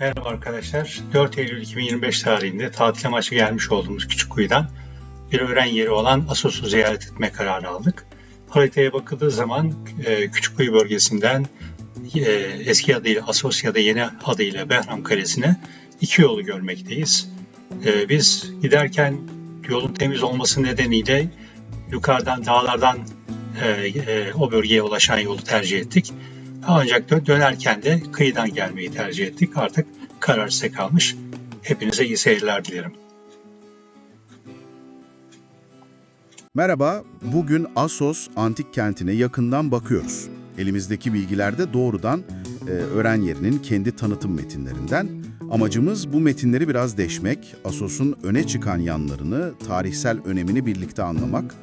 Merhaba arkadaşlar. 4 Eylül 2025 tarihinde tatil amaçlı gelmiş olduğumuz Küçükkuyu'dan bir öğren yeri olan Assos'u ziyaret etme kararı aldık. Haritaya bakıldığı zaman e, Küçükkuyu bölgesinden e, eski adıyla Assos ya da yeni adıyla Behram Kalesi'ne iki yolu görmekteyiz. E, biz giderken yolun temiz olması nedeniyle yukarıdan dağlardan e, o bölgeye ulaşan yolu tercih ettik. Ancak dö- dönerken de kıyıdan gelmeyi tercih ettik. Artık karar size kalmış. Hepinize iyi seyirler dilerim. Merhaba, bugün Assos antik kentine yakından bakıyoruz. Elimizdeki bilgilerde doğrudan e, öğren yerinin kendi tanıtım metinlerinden. Amacımız bu metinleri biraz deşmek, Assos'un öne çıkan yanlarını, tarihsel önemini birlikte anlamak.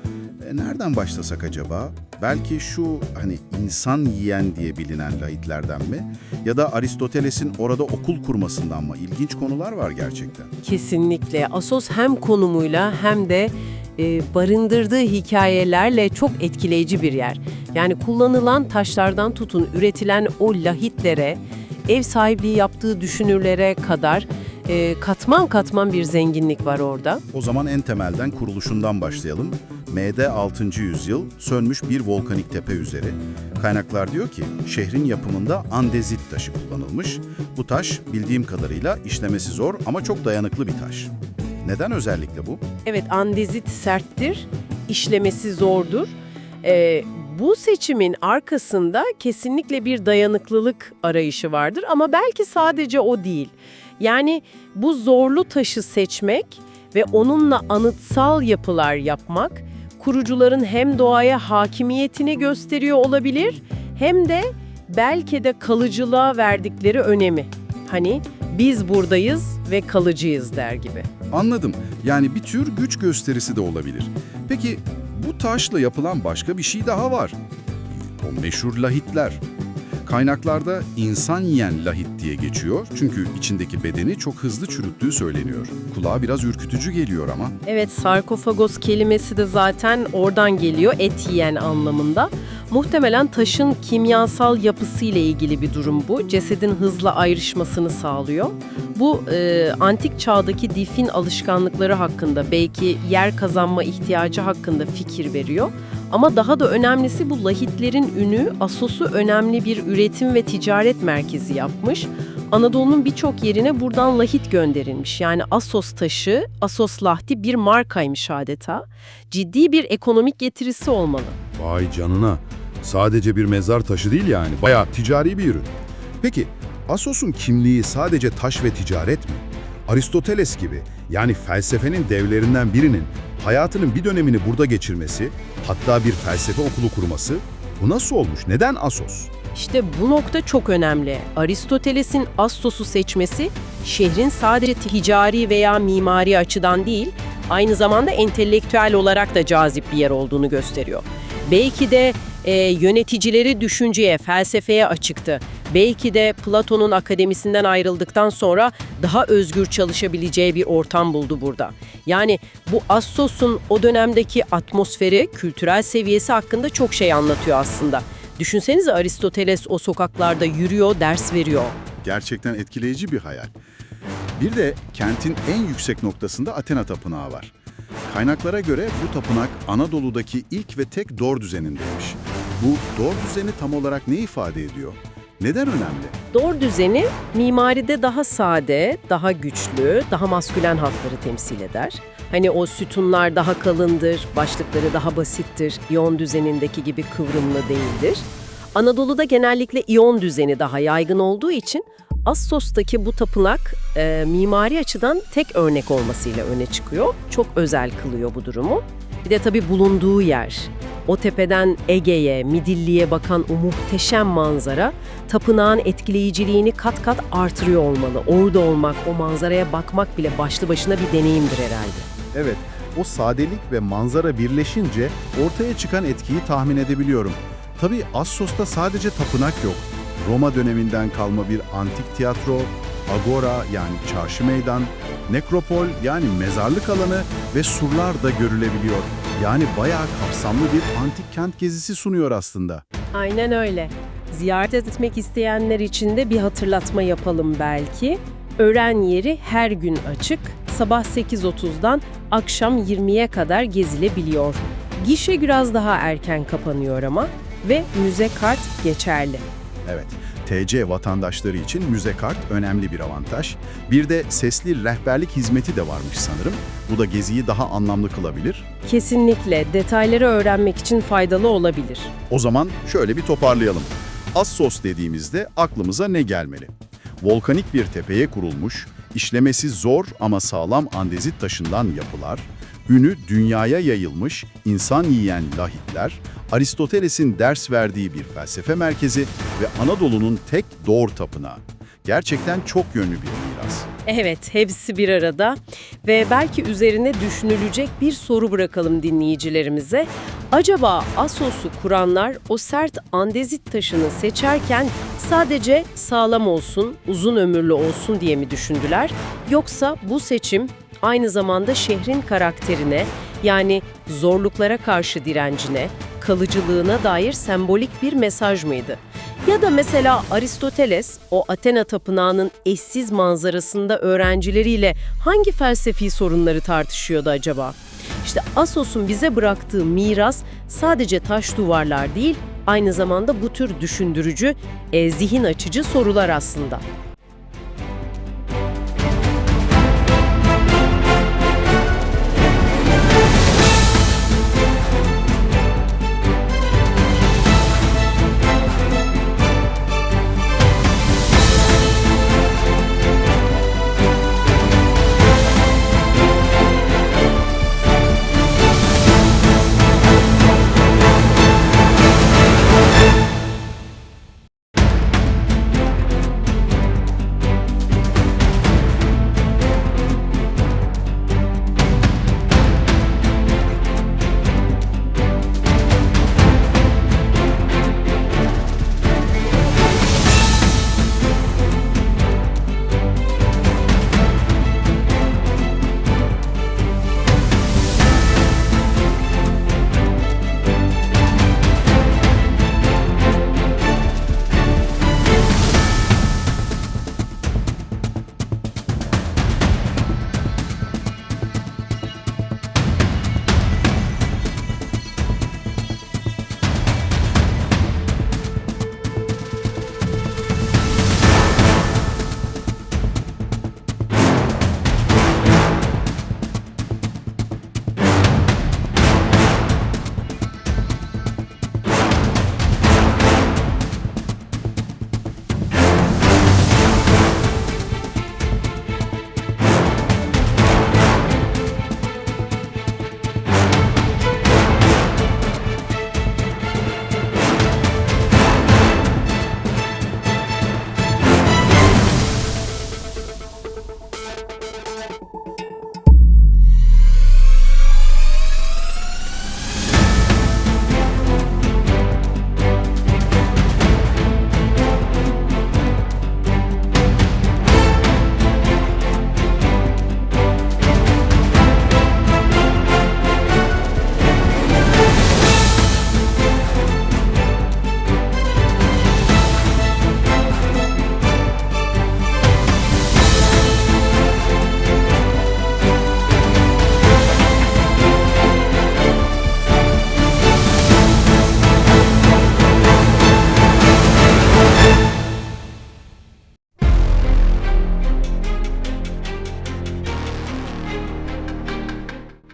E, nereden başlasak acaba? Belki şu hani insan yiyen diye bilinen lahitlerden mi? Ya da Aristoteles'in orada okul kurmasından mı? İlginç konular var gerçekten. Kesinlikle. Asos hem konumuyla hem de e, barındırdığı hikayelerle çok etkileyici bir yer. Yani kullanılan taşlardan tutun üretilen o lahitlere, ev sahipliği yaptığı düşünürlere kadar e, katman katman bir zenginlik var orada. O zaman en temelden kuruluşundan başlayalım. MD 6. yüzyıl sönmüş bir volkanik tepe üzeri. Kaynaklar diyor ki şehrin yapımında andezit taşı kullanılmış. Bu taş bildiğim kadarıyla işlemesi zor ama çok dayanıklı bir taş. Neden özellikle bu? Evet andezit serttir, işlemesi zordur. E, bu seçimin arkasında kesinlikle bir dayanıklılık arayışı vardır ama belki sadece o değil. Yani bu zorlu taşı seçmek ve onunla anıtsal yapılar yapmak kurucuların hem doğaya hakimiyetini gösteriyor olabilir hem de belki de kalıcılığa verdikleri önemi. Hani biz buradayız ve kalıcıyız der gibi. Anladım. Yani bir tür güç gösterisi de olabilir. Peki bu taşla yapılan başka bir şey daha var. O meşhur lahitler. Kaynaklarda insan yiyen lahit diye geçiyor çünkü içindeki bedeni çok hızlı çürüttüğü söyleniyor. Kulağa biraz ürkütücü geliyor ama. Evet, sarkofagos kelimesi de zaten oradan geliyor, et yiyen anlamında. Muhtemelen taşın kimyasal yapısıyla ilgili bir durum bu. Cesedin hızla ayrışmasını sağlıyor. Bu e, antik çağdaki difin alışkanlıkları hakkında, belki yer kazanma ihtiyacı hakkında fikir veriyor. Ama daha da önemlisi bu lahitlerin ünü Assos'u önemli bir üretim ve ticaret merkezi yapmış. Anadolu'nun birçok yerine buradan lahit gönderilmiş. Yani Assos taşı, Assos lahti bir markaymış adeta. Ciddi bir ekonomik getirisi olmalı. Vay canına. Sadece bir mezar taşı değil yani. Bayağı ticari bir ürün. Peki Assos'un kimliği sadece taş ve ticaret mi? Aristoteles gibi yani felsefenin devlerinden birinin hayatının bir dönemini burada geçirmesi, hatta bir felsefe okulu kurması bu nasıl olmuş? Neden Assos? İşte bu nokta çok önemli. Aristoteles'in Assos'u seçmesi şehrin sadece ticari veya mimari açıdan değil, aynı zamanda entelektüel olarak da cazip bir yer olduğunu gösteriyor. Belki de e, yöneticileri düşünceye, felsefeye açıktı. Belki de Platon'un akademisinden ayrıldıktan sonra daha özgür çalışabileceği bir ortam buldu burada. Yani bu Assos'un o dönemdeki atmosferi, kültürel seviyesi hakkında çok şey anlatıyor aslında. Düşünsenize Aristoteles o sokaklarda yürüyor, ders veriyor. Gerçekten etkileyici bir hayal. Bir de kentin en yüksek noktasında Athena Tapınağı var. Kaynaklara göre bu tapınak Anadolu'daki ilk ve tek Dor düzenindeymiş. Bu Dor düzeni tam olarak ne ifade ediyor? Neden önemli? Dor düzeni mimaride daha sade, daha güçlü, daha maskülen hatları temsil eder. Hani o sütunlar daha kalındır, başlıkları daha basittir, iyon düzenindeki gibi kıvrımlı değildir. Anadolu'da genellikle iyon düzeni daha yaygın olduğu için Assos'taki bu tapınak e, mimari açıdan tek örnek olmasıyla öne çıkıyor. Çok özel kılıyor bu durumu. Bir de tabii bulunduğu yer. O tepeden Ege'ye, Midilli'ye bakan o muhteşem manzara tapınağın etkileyiciliğini kat kat artırıyor olmalı. Orada olmak, o manzaraya bakmak bile başlı başına bir deneyimdir herhalde. Evet, o sadelik ve manzara birleşince ortaya çıkan etkiyi tahmin edebiliyorum. Tabii Assos'ta sadece tapınak yok. Roma döneminden kalma bir antik tiyatro, agora yani çarşı meydan, nekropol yani mezarlık alanı ve surlar da görülebiliyor. Yani bayağı kapsamlı bir antik kent gezisi sunuyor aslında. Aynen öyle. Ziyaret etmek isteyenler için de bir hatırlatma yapalım belki. Öğren yeri her gün açık. Sabah 8.30'dan akşam 20'ye kadar gezilebiliyor. Gişe biraz daha erken kapanıyor ama ve müze kart geçerli. Evet, TC vatandaşları için müze kart önemli bir avantaj. Bir de sesli rehberlik hizmeti de varmış sanırım. Bu da geziyi daha anlamlı kılabilir. Kesinlikle detayları öğrenmek için faydalı olabilir. O zaman şöyle bir toparlayalım. Assos dediğimizde aklımıza ne gelmeli? Volkanik bir tepeye kurulmuş, işlemesi zor ama sağlam andezit taşından yapılar, ünü dünyaya yayılmış insan yiyen lahitler, Aristoteles'in ders verdiği bir felsefe merkezi ve Anadolu'nun tek doğru tapınağı. Gerçekten çok yönlü bir miras. Evet, hepsi bir arada ve belki üzerine düşünülecek bir soru bırakalım dinleyicilerimize. Acaba Asos'u kuranlar o sert andezit taşını seçerken sadece sağlam olsun, uzun ömürlü olsun diye mi düşündüler? Yoksa bu seçim aynı zamanda şehrin karakterine yani zorluklara karşı direncine, kalıcılığına dair sembolik bir mesaj mıydı? Ya da mesela Aristoteles o Athena tapınağının eşsiz manzarasında öğrencileriyle hangi felsefi sorunları tartışıyordu acaba? İşte Asos'un bize bıraktığı miras sadece taş duvarlar değil, aynı zamanda bu tür düşündürücü, e, zihin açıcı sorular aslında.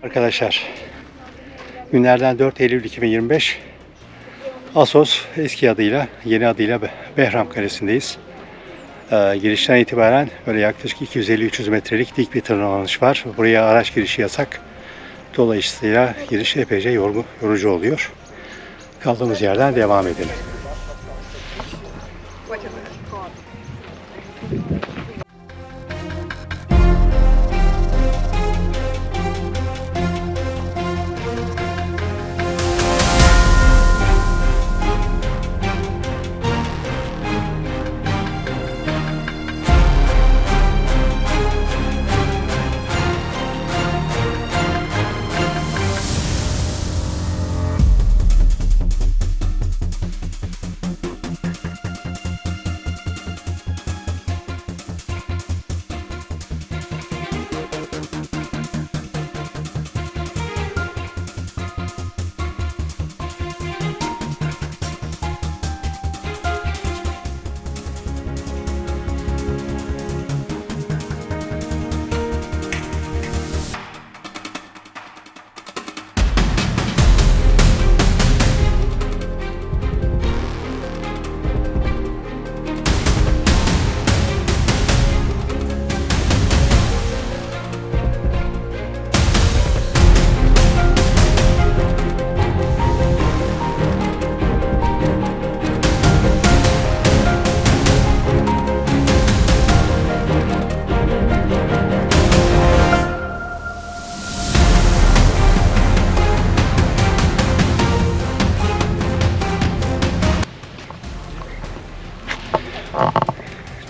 Arkadaşlar, günlerden 4 Eylül 2025 Asos eski adıyla, yeni adıyla Be- Behram Kalesi'ndeyiz. Ee, girişten itibaren böyle yaklaşık 250-300 metrelik dik bir tırmanış var. Buraya araç girişi yasak. Dolayısıyla giriş epeyce yorgu, yorucu oluyor. Kaldığımız yerden devam edelim.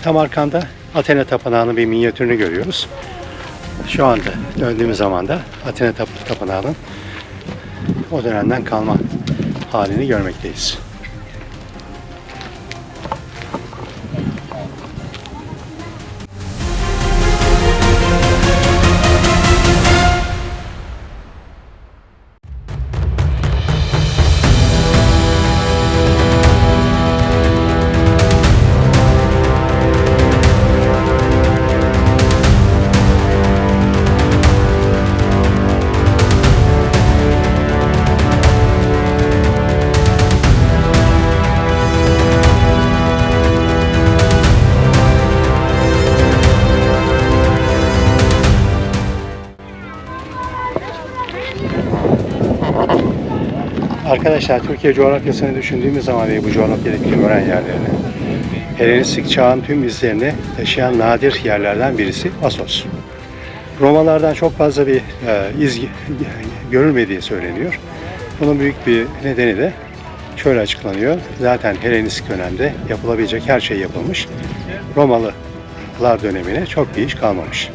Tam arkamda Athena Tapınağı'nın bir minyatürünü görüyoruz. Şu anda döndüğümüz zaman da Athena Tap- Tapınağı'nın o dönemden kalma halini görmekteyiz. Arkadaşlar Türkiye coğrafyasını düşündüğümüz zaman ve bu coğrafyadaki gören yerlerini, Helenistik çağın tüm izlerini taşıyan nadir yerlerden birisi Asos. Romalardan çok fazla bir e, iz görülmediği söyleniyor. Bunun büyük bir nedeni de şöyle açıklanıyor. Zaten Helenistik dönemde yapılabilecek her şey yapılmış. Romalılar dönemine çok bir iş kalmamış.